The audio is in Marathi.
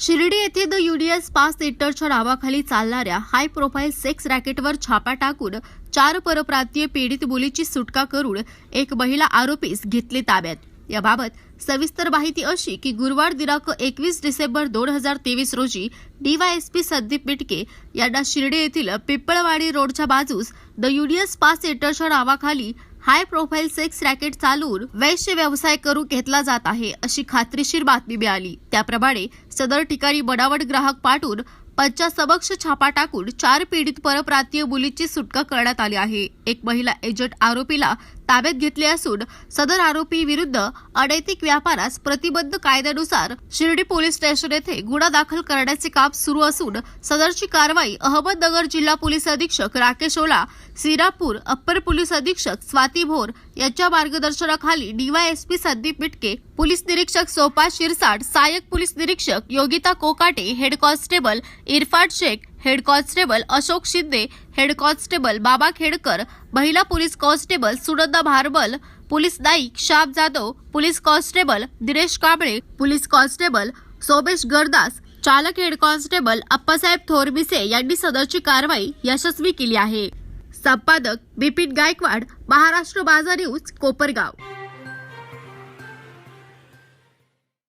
शिर्डी येथे द युडीएस पास थिएटरच्या नावाखाली चालणाऱ्या हाय प्रोफाईल सेक्स रॅकेटवर छापा टाकून चार परप्रांतीय पीडित मुलीची सुटका करून एक महिला आरोपीस घेतले ताब्यात. याबाबत सविस्तर माहिती अशी की गुरुवार दिनांक एकवीस डिसेंबर दोन हजार तेवीस रोजी डीवायएसपी संदीप मिटके यांना शिर्डी येथील पिंपळवाडी रोडच्या बाजूस द युडीएस पास थिएटरच्या नावाखाली हाय प्रोफाईल सेक्स रॅकेट चालवून वैश्य व्यवसाय करू घेतला जात आहे अशी खात्रीशीर बातमी मिळाली. त्याप्रमाणे सदर ठिकाणी बनावट ग्राहक पाठवून पंचासमक्ष छापा टाकून चार पीडित परप्रांतीय मुलीची सुटका करण्यात आली आहे. एक महिला एजंट आरोपीला ताब्यात घेतले असून सदर आरोपी विरुद्ध अनैतिक व्यापारास प्रतिबंध कायद्यानुसार शिर्डी पोलीस स्टेशन येथे गुन्हा दाखल करण्याचे काम सुरू असून सदरची कारवाई अहमदनगर जिल्हा पोलीस अधीक्षक राकेश ओला सिरापूर अप्पर पोलीस अधीक्षक स्वाती भोर यांच्या मार्गदर्शनाखाली डीवायएसपी संदीप मिटके पोलीस निरीक्षक सोपा शिरसाट सहाय्यक पोलीस निरीक्षक Yogita Kokate head constable Irfan Shaikh head constable Ashok Shinde head constable Baba Khedkar महिला police constable Sunanda Bharbal police Naik Shyam Jadhav police constable Dinesh Kamble police constable Somesh Gardas चालक हेड कॉन्स्टेबल अप्पासाहेब थोरबिसे यांनी सदरची कारवाई यशस्वी केली आहे. संपादक बिपिन गायकवाड महाराष्ट्र बाजार न्यूज कोपरगाव.